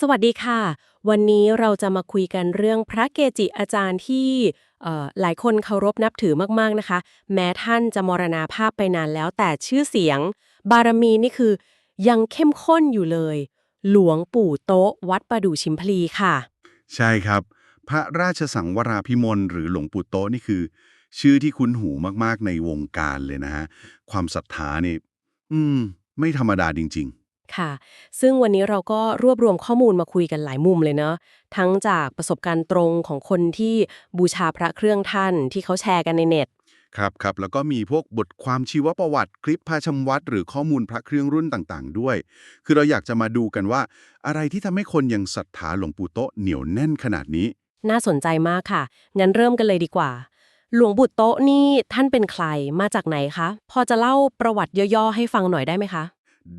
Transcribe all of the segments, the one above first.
สวัสดีค่ะ วันนี้เราจะมาคุยกันเรื่องพระเกจิอาจารย์ที่หลายคนเคารพนับถือมากๆนะคะ แม้ท่านจะมรณาภาพไปนานแล้วแต่ชื่อเสียง บารมีนี่คือ ยังเข้มข้นอยู่เลย หลวงปู่โต๊ะวัดประดู่ชิมพลีค่ะ ใช่ครับ พระราชสังวราพิมลหรือหลวงปู่โตะนี่คือ ชื่อที่คุ้นหูมากๆในวงการเลยนะฮะความศรัทธานี่ อืม ไม่ธรรมดาจริง ค่ะ ซึ่งวันนี้เราก็รวบรวมข้อมูลมาคุยกันหลายมุมเลยเนาะ ทั้งจากประสบการณ์ตรงของคนที่บูชาพระเครื่องท่านที่เขาแชร์กันในเน็ตๆครับครับแล้วก็มีพวกบทความชีวประวัติ คลิปพาชมวัด หรือข้อมูลพระเครื่องรุ่นต่างๆ ด้วย คือเราอยากจะมาดูกันว่า อะไรที่ทำให้คนยังศรัทธาหลวงปู่โตะเหนียวแน่นขนาดนี้ น่าสนใจมากค่ะ งั้นเริ่มกันเลยดีกว่า หลวงบุตรโตะนี่ท่านเป็นใคร มาจากไหนคะ พอจะเล่าประวัติย่อๆให้ฟังหน่อยได้ไหมคะ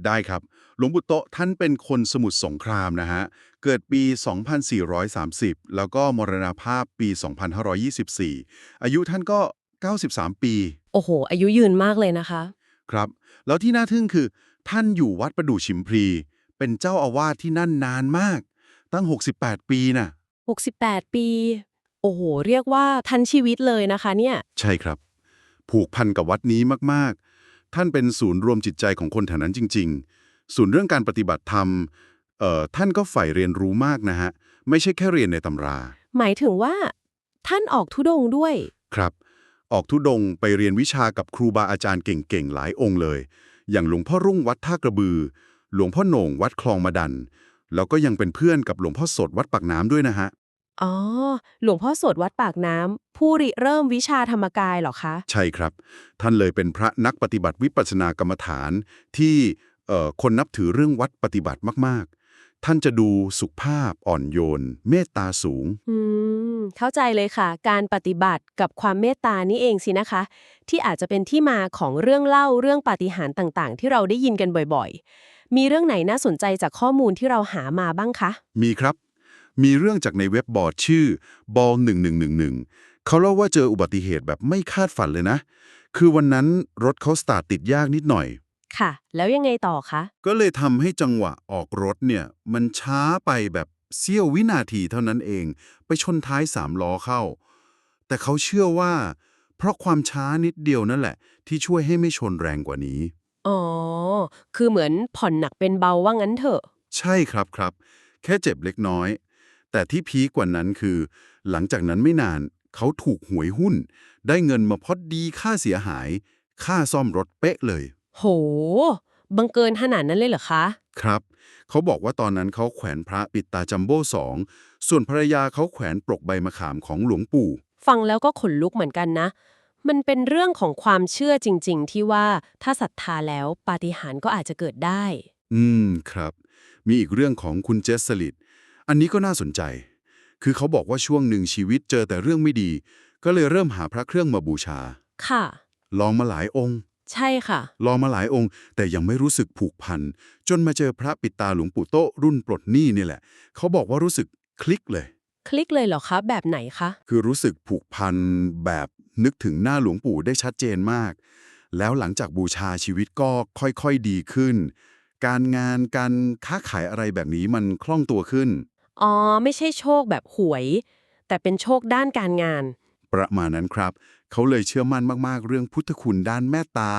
ได้ครับ หลวงปู่โตะท่านเป็นคนสมุทรสงครามนะฮะ เกิดปี 2430 แล้วก็มรณภาพปี 2524 อายุท่านก็ 93 ปี โอ้โห อายุยืนมากเลยนะคะ ครับ แล้วที่น่าทึ่งคือ ท่านอยู่วัดประดู่ชิมพลีเป็นเจ้าอาวาสที่นั่นนานมาก ตั้ง 68 ปีน่ะ68 ปี โอ้โห เรียกว่าทันชีวิตเลยนะคะเนี่ย ใช่ครับ ผูกพันกับวัดนี้มากๆ ท่านเป็นศูนย์รวมจิตใจของคนแถวนั้นจริง ๆ ศูนย์เรื่องการปฏิบัติธรรมเอ่อท่านก็ใฝ่เรียนรู้มากนะฮะ ไม่ใช่แค่เรียนในตำรา หมายถึงว่า ท่านออกทุดงค์ด้วย ครับ ออกทุดงค์ไปเรียนวิชากับครูบาอาจารย์เก่งๆ หลายองค์เลย อย่างหลวงพ่อรุ่งวัดท่ากระบือ หลวงพ่อโหน่งวัดคลองมาดัน แล้วก็ยังเป็นเพื่อนกับหลวงพ่อสดวัดปากน้ำด้วยนะฮะ อ๋อ หลวงพ่อโสดวัดปากน้ำผู้ริเริ่มวิชาธรรมกายเหรอคะ ใช่ครับ ท่านเลยเป็นพระนักปฏิบัติวิปัสสนากรรมฐานที่เอ่อคนนับถือเรื่องวัดปฏิบัติมาก ๆ ท่านจะดูสุภาพอ่อนโยน เมตตาสูง อืม เข้าใจเลยค่ะ การปฏิบัติกับความเมตตานี่เองสินะคะ ที่อาจจะเป็นที่มาของเรื่องเล่าเรื่องปาฏิหาริย์ต่างๆ ที่เราได้ยินกันบ่อยๆ มีเรื่องไหนน่าสนใจจากข้อมูลที่เราหามาบ้างคะ มีครับ มีเรื่องจากในเว็บบอร์ดชื่อบอล1111 เขาเล่าว่าเจออุบัติเหตุแบบไม่คาดฝันเลยนะ คือวันนั้นรถเขาสตาร์ทติดยากนิดหน่อย ค่ะ แล้วยังไงต่อคะ ก็เลยทำให้จังหวะออกรถเนี่ย มันช้าไปแบบเสี้ยววินาทีเท่านั้นเอง ไปชนท้ายสามล้อเข้า แต่เขาเชื่อว่า เพราะความช้านิดเดียวนั่นแหละ ที่ช่วยให้ไม่ชนแรงกว่านี้ อ๋อ คือเหมือนผ่อนหนักเป็นเบาว่างั้นเถอะ ใช่ครับครับ แค่เจ็บเล็กน้อย แต่ที่พีคกว่านั้นคือ หลังจากนั้นไม่นานเขาถูกหวยหุ้น ได้เงินมาพอดดีค่าเสียหาย ค่าซ่อมรถเป๊ะเลย โห บังเกินขนาดนั้นเลยเหรอคะ ครับ เขาบอกว่าตอนนั้นเขาแขวนพระปิดตาจัมโบ้สอง ส่วนภรรยาเขาแขวนปลกใบมะขามของหลวงปู่ ฟังแล้วก็ขนลุกเหมือนกันนะ มันเป็นเรื่องของความเชื่อจริง ๆ ที่ว่าถ้าศรัทธาแล้วปาฏิหาริย์ก็อาจจะเกิดได้ อืม ครับ มีอีกเรื่องของคุณเจสสลิด อันนี้ก็น่าสนใจ คือเขาบอกว่าช่วงหนึ่งชีวิตเจอแต่เรื่องไม่ดี ก็เลยเริ่มหาพระเครื่องมาบูชา ค่ะ ลองมาหลายองค์ ใช่ค่ะ ลองมาหลายองค์ แต่ยังไม่รู้สึกผูกพัน จนมาเจอพระปิดตาหลวงปู่โตะรุ่นปลดหนี้นี่แหละ เขาบอกว่ารู้สึกคลิกเลย คลิกเลยเหรอคะ แบบไหนคะ คือรู้สึกผูกพันแบบนึกถึงหน้าหลวงปู่ได้ชัดเจนมาก แล้วหลังจากบูชาชีวิตก็ค่อยๆดีขึ้น การงานการค้าขายอะไรแบบนี้มันคล่องตัวขึ้น อ๋อ ไม่ใช่โชคแบบหวย แต่เป็นโชคด้านการงาน ประมาณนั้นครับ เขาเลยเชื่อมั่นมากๆ เรื่องพุทธคุณด้านแม่ตา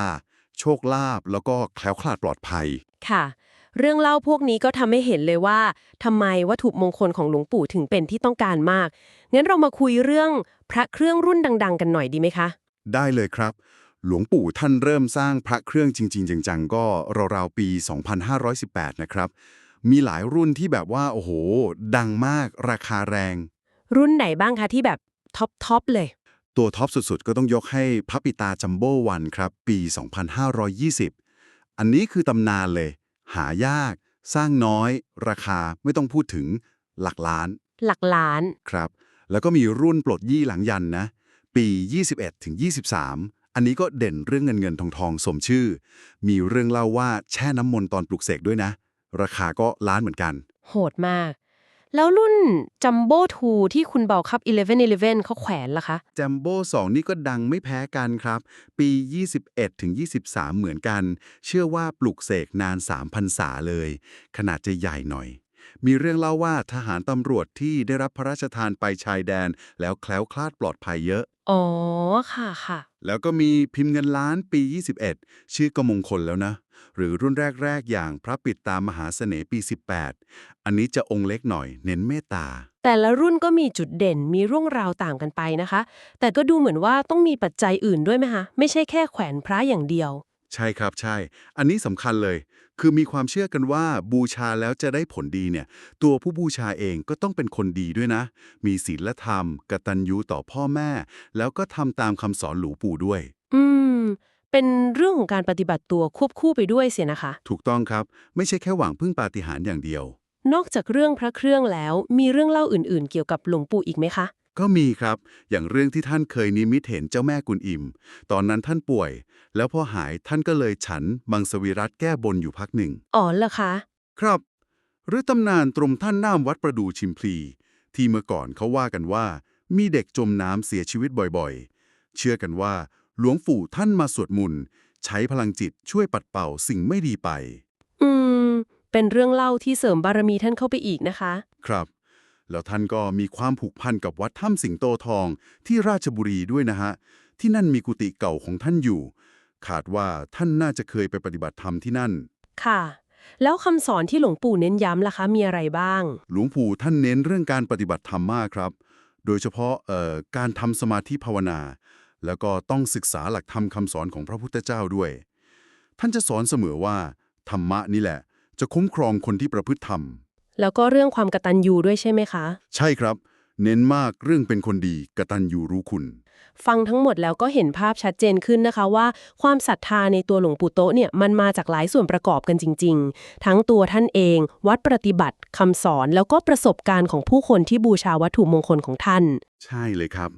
โชคลาภแล้วก็แคล้วคลาดปลอดภัย ค่ะ เรื่องเล่าพวกนี้ก็ทำให้เห็นเลยว่าทำไมวัตถุมงคลของหลวงปู่ถึงเป็นที่ต้องการมาก งั้นเรามาคุยเรื่องพระเครื่องรุ่นดัง ๆ กันหน่อยดีไหมคะ ได้เลยครับ หลวงปู่ท่านเริ่มสร้างพระเครื่องจริง ๆ จังๆ ก็ราวๆปี 2518 นะครับ มีหลายรุ่นที่แบบว่า โอ้โห ดังมากราคาแรง รุ่นไหนบ้างคะที่แบบท็อปท็อปเลย ตัวท็อปสุดๆ ก็ต้องยกให้พระปิตาจัมโบ้วันครับ ปี 2520 อันนี้คือตำนานเลย หายาก สร้างน้อย ราคาไม่ต้องพูดถึงหลักล้าน หลักล้านครับ แล้วก็มีรุ่นปลดยี่หลังยันนะ ปี 21ถึง23อันนี้ก็เด่นเรื่องเงินเงินทองทองสมชื่อ มีเรื่องเล่าว่าแช่น้ำมนต์ตอนปลุกเสกด้วยนะ ราคาก็ล้านเหมือนกัน โหดมาก แล้วรุ่นจัมโบ้ทูที่คุณเบาครับ 1111เขาแขวนล่ะคะแจมโบ้2นี่ก็ดังไม่แพ้กันครับ ปี 21ถึง23 เหมือนกัน เชื่อว่าปลุกเสกนาน3พรรษาเลย ขนาดจะใหญ่หน่อยมีเรื่องเล่าว่าทหารตำรวจที่ได้รับพระราชทานไปชายแดน แล้วแคล้วคลาดปลอดภัยเยอะ อ๋อ ค่ะค่ะ แล้วก็มีพิมพ์เงินล้านปี 21 ชื่อกมงคลแล้วนะ หรือรุ่นแรก ๆ อย่างพระปิดตามมหาเสน่ห์ปี 18 อันนี้จะองค์เล็กหน่อยเน้นเมตตา แต่ละรุ่นก็มีจุดเด่นมีเรื่องราวต่างกันไปนะคะ แต่ก็ดูเหมือนว่าต้องมีปัจจัยอื่นด้วยไหมคะไม่ใช่แค่แขวนพระอย่างเดียว ใช่ครับใช่ อันนี้สำคัญเลย คือมีความเชื่อกันว่าบูชาแล้วจะได้ผลดีเนี่ย ตัวผู้บูชาเองก็ต้องเป็นคนดีด้วยนะ มีศีลธรรม กตัญญูต่อพ่อแม่ แล้วก็ทำตามคำสอนหลวงปู่ด้วย อืม เป็นเรื่องของการปฏิบัติตัวควบคู่ไปด้วยเสียนะคะ ถูกต้องครับ ไม่ใช่แค่หวังพึ่งปาฏิหาริย์อย่างเดียว นอกจากเรื่องพระเครื่องแล้ว มีเรื่องเล่าอื่นๆ เกี่ยวกับหลวงปู่อีกไหมคะ ก็มีครับ อย่างเรื่องที่ท่านเคยนิมิตเห็นเจ้าแม่กุนอิม ตอนนั้นท่านป่วย แล้วพอหายท่านก็เลยฉันมังสวิรัตแก้บนอยู่พักหนึ่ง อ๋อเหรอคะ ครับ หรือตำนานตรมท่านน้ำวัดประดูชิมพลี ที่เมื่อก่อนเขาว่ากันว่า มีเด็กจมน้ำเสียชีวิตบ่อยๆ เชื่อกันว่า หลวงปู่ท่านมาสวดมนต์ใช้พลังจิตช่วยปัดเป่าสิ่งไม่ดีไป อืม เป็นเรื่องเล่าที่เสริมบารมีท่านเข้าไปอีกนะคะ ครับ แล้วท่านก็มีความผูกพันกับวัดถ้ำสิงโตทองที่ราชบุรีด้วยนะฮะ ที่นั่นมีกุฏิเก่าของท่านอยู่ ขาดว่าท่านน่าจะเคยไปปฏิบัติธรรมที่นั่น ค่ะ แล้วคำสอนที่หลวงปู่เน้นย้ำล่ะคะ มีอะไรบ้าง หลวงปู่ท่านเน้นเรื่องการปฏิบัติธรรมมากครับ โดยเฉพาะเอ่อการทำสมาธิภาวนา แล้วก็ต้องศึกษาหลักธรรมคำสอนของพระพุทธเจ้าด้วย ท่านจะสอนเสมอว่า ธรรมะนี่แหละ จะคุ้มครองคนที่ประพฤติธรรม แล้วก็เรื่องความกตัญญูด้วยใช่ไหมคะ ใช่ครับ เน้นมากเรื่องเป็นคนดีกตัญญูรู้คุณ ฟังทั้งหมดแล้วก็เห็นภาพชัดเจนขึ้นนะคะว่า ความศรัทธาในตัวหลวงปู่โตะเนี่ยมันมาจากหลายส่วนประกอบกันจริง ๆ ทั้งตัวท่านเอง วัดปฏิบัติคำสอนแล้วก็ประสบการณ์ของผู้คนที่บูชาวัตถุมงคลของท่าน ใช่เลยครับ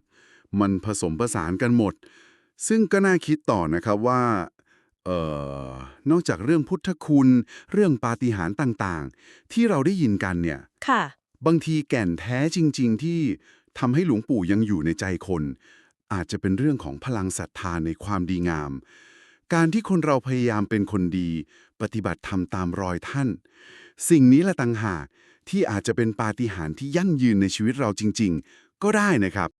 มันผสมผสานกันหมด ซึ่งก็น่าคิดต่อนะครับว่าเอ่อนอกจากเรื่องพุทธคุณ เรื่องปาฏิหาริย์ต่างๆ ที่เราได้ยินกันเนี่ยค่ะ บางทีแก่นแท้จริง ๆ ที่ทำให้หลวงปู่ยังอยู่ในใจคน อาจจะเป็นเรื่องของพลังศรัทธาในความดีงาม การที่คนเราพยายามเป็นคนดี ปฏิบัติธรรมตามรอยท่าน สิ่งนี้แหละต่างหากที่อาจจะเป็นปาฏิหาริย์ที่ยั่งยืนในชีวิตเราจริง ๆ ก็ได้นะครับ